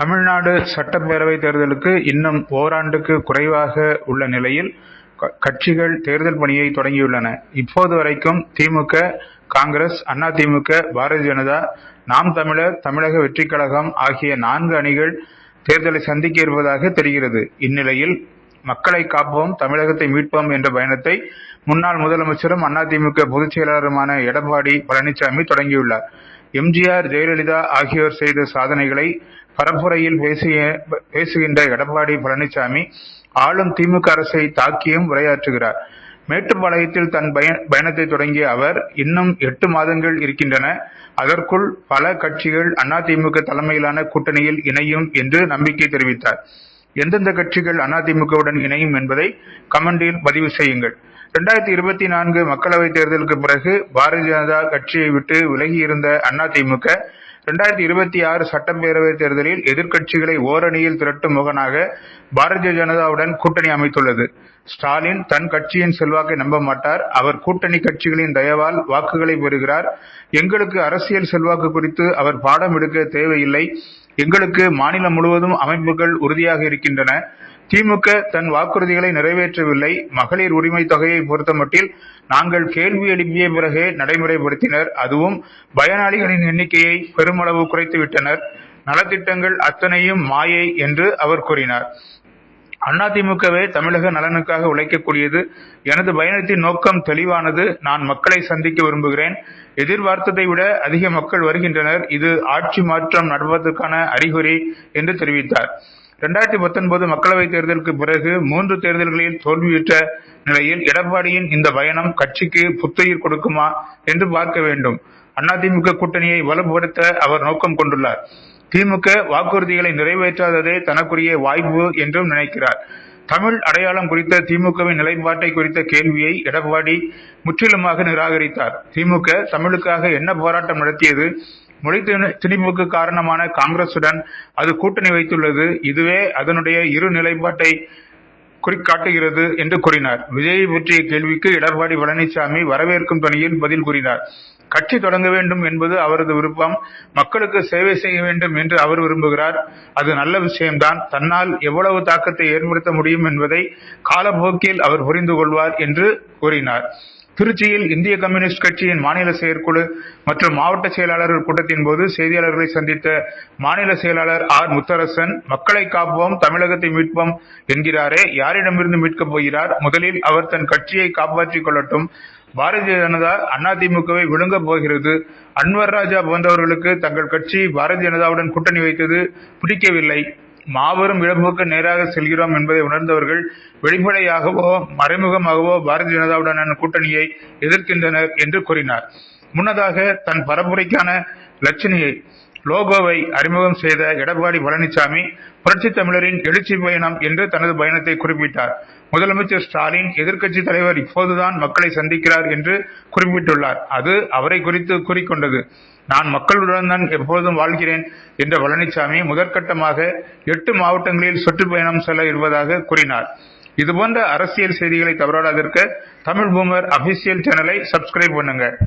தமிழ்நாடு சட்டப்பேரவை தேர்தலுக்கு இன்னும் ஓராண்டுக்கு குறைவாக உள்ள நிலையில் கட்சிகள் தேர்தல் பணியை தொடங்கியுள்ளன. இப்போது வரைக்கும் திமுக, காங்கிரஸ், அண்ணா திமுக பாரதிய ஜனதா, நாம் தமிழர், தமிழக வெற்றிக் கழகம் ஆகிய நான்கு அணிகள் தேர்தலை சந்திக்க இருப்பதாக தெரிகிறது. இந்நிலையில் மக்களை காப்போம், தமிழகத்தை மீட்போம் என்ற பயணத்தை முன்னாள் முதலமைச்சரும் அதிமுக பொதுச் செயலாளருமான எடப்பாடி பழனிசாமி தொடங்கியுள்ளார். எம்ஜிஆர் ஜெயலலிதா ஆகியோர் செய்த சாதனைகளை பரப்புரையில் பேசிய பேசுகின்ற எடப்பாடி பழனிசாமி ஆளும் திமுக அரசை தாக்கியும் உரையாற்றுகிறார். மேட்டுப்பாளையத்தில் தன் பயணத்தை தொடங்கிய அவர், இன்னும் எட்டு மாதங்கள் இருக்கின்றன. அதற்குள் பல கட்சிகள் அதிமுக தலைமையிலான கூட்டணியில் இணையும் என்று நம்பிக்கை தெரிவித்தார். எந்தெந்த கட்சிகள் அதிமுகவுடன் இணையும் என்பதை கமெண்டில் பதிவு செய்யுங்கள். இரண்டாயிரத்தி இருபத்தி நான்கு மக்களவைத் தேர்தலுக்கு பிறகு பாரதிய ஜனதா கட்சியை விட்டு விலகியிருந்த அதிமுக, இரண்டாயிரத்தி இருபத்தி ஆறு சட்டப்பேரவை தேர்தலில் எதிர்க்கட்சிகளை ஓரணியில் திரட்டும் முகனாக பாரதிய ஜனதாவுடன் கூட்டணி அமைத்துள்ளது. ஸ்டாலின் தன் கட்சியின் செல்வாக்கை நம்ப மாட்டார். அவர் கூட்டணி கட்சிகளின் தயவால் வாக்குகளை பெறுகிறார். எங்களுக்கு அரசியல் செல்வாக்கு குறித்து அவர் பாடம் எடுக்க தேவையில்லை. எங்களுக்கு மாநிலம் முழுவதும் அமைப்புகள் உறுதியாக இருக்கின்றன. திமுக தன் வாக்குறுதிகளை நிறைவேற்றவில்லை. மகளிர் உரிமை தொகையை பொறுத்தமட்டில் நாங்கள் கேள்வி எழுப்பிய பிறகே நடைமுறைப்படுத்தினர். அதுவும் பயனாளிகளின் எண்ணிக்கையை பெருமளவு குறைத்துவிட்டனர். நலத்திட்டங்கள் அத்தனையும் மாயை என்று அவர் கூறினார். அதிமுகவே தமிழக நலனுக்காக உழைக்கக்கூடியது. எனது பயணத்தின் நோக்கம் தெளிவானது. நான் மக்களை சந்திக்க விரும்புகிறேன். எதிர்பார்த்ததை விட அதிக மக்கள் வருகின்றனர். இது ஆட்சி மாற்றம் நடப்பதற்கான அறிகுறி என்று தெரிவித்தார். இரண்டாயிரத்தி பத்தொன்பது மக்களவைத் தேர்தலுக்கு பிறகு மூன்று தேர்தல்களில் தோல்வியுற்ற நிலையில் எடப்பாடியின் இந்த பயணம் கட்சிக்கு புத்துயிர் கொடுக்குமா என்று பார்க்க வேண்டும். அதிமுக கூட்டணியை வலுப்படுத்த அவர் நோக்கம் கொண்டுள்ளார். திமுக வாக்குறுதிகளை நிறைவேற்றாததே தனக்குரிய வாய்ப்பு என்றும் நினைக்கிறார். தமிழ் அடையாளம் குறித்த திமுகவின் நிலைப்பாட்டை குறித்த கேள்வியை எடப்பாடி முற்றிலுமாக நிராகரித்தார். திமுக தமிழுக்காக என்ன போராட்டம் நடத்தியது? மொழி திணிப்புக்கு காரணமான காங்கிரசுடன் அது கூட்டணி வைத்துள்ளது. இதுவே அதனுடைய இரு நிலைப்பாட்டை குறிக்காட்டுகிறது என்று கூறினார். விஜயை பற்றிய கேள்விக்கு எடப்பாடி பழனிசாமி வரவேற்கும் பணியில் பதில் கூறினார். கட்சி தொடங்க வேண்டும் என்பது அவரது விருப்பம். மக்களுக்கு சேவை செய்ய வேண்டும் என்று அவர் விரும்புகிறார். அது நல்ல விஷயம்தான். தன்னால் எவ்வளவு தாக்கத்தை ஏற்படுத்த முடியும் என்பதை காலப்போக்கில் அவர் புரிந்து கொள்வார் என்று கூறினார். திருச்சியில் இந்திய கம்யூனிஸ்ட் கட்சியின் மாநில செயற்குழு மற்றும் மாவட்ட செயலாளர்கள் கூட்டத்தின் போது செய்தியாளர்களை சந்தித்த மாநில செயலாளர் ஆர். முத்தரசன், மக்களை காப்போம், தமிழகத்தை மீட்போம் என்கிறாரே, யாரிடமிருந்து மீட்கப் போகிறார்? முதலில் அவர் தன் கட்சியை காப்பாற்றிக் கொள்ளட்டும். பாரதிய ஜனதா அதிமுகவை விழுங்கப் போகிறது. அன்வர் ராஜா போன்றவர்களுக்கு தங்கள் கட்சி பாரதிய ஜனதாவுடன் கூட்டணி வைத்தது பிடிக்கவில்லை. மாபெரும் இழப்புக்கு நேராக செல்கிறோம் என்பதை உணர்ந்தவர்கள் வெளிப்படையாகவோ மறைமுகமாகவோ பாரதிய ஜனதாவுடனான கூட்டணியை எதிர்க்கின்றனர் என்று கூறினார். முன்னதாக தன் பரப்புரைக்கான லட்சணியை லோகோவை அறிமுகம் செய்த எடப்பாடி பழனிசாமி, புரட்சி தமிழரின் எழுச்சி பயணம் என்று தனது பயணத்தை குறிப்பிட்டார். முதலமைச்சர் ஸ்டாலின், எதிர்க்கட்சி தலைவர் இப்போதுதான் மக்களை சந்திக்கிறார் என்று குறிப்பிட்டுள்ளார். அது அவரை குறித்து கூறிக்கொண்டது. நான் மக்களுடன் தான் எப்போதும் வாழ்கிறேன் என்ற பழனிசாமி, முதற்கட்டமாக எட்டு மாவட்டங்களில் சுற்றுப்பயணம் செல்ல இருப்பதாக கூறினார். இதுபோன்ற அரசியல் செய்திகளை தவறாமல் தமிழ் பூமர் அபிஷியல் சேனலை சப்ஸ்கிரைப் பண்ணுங்க.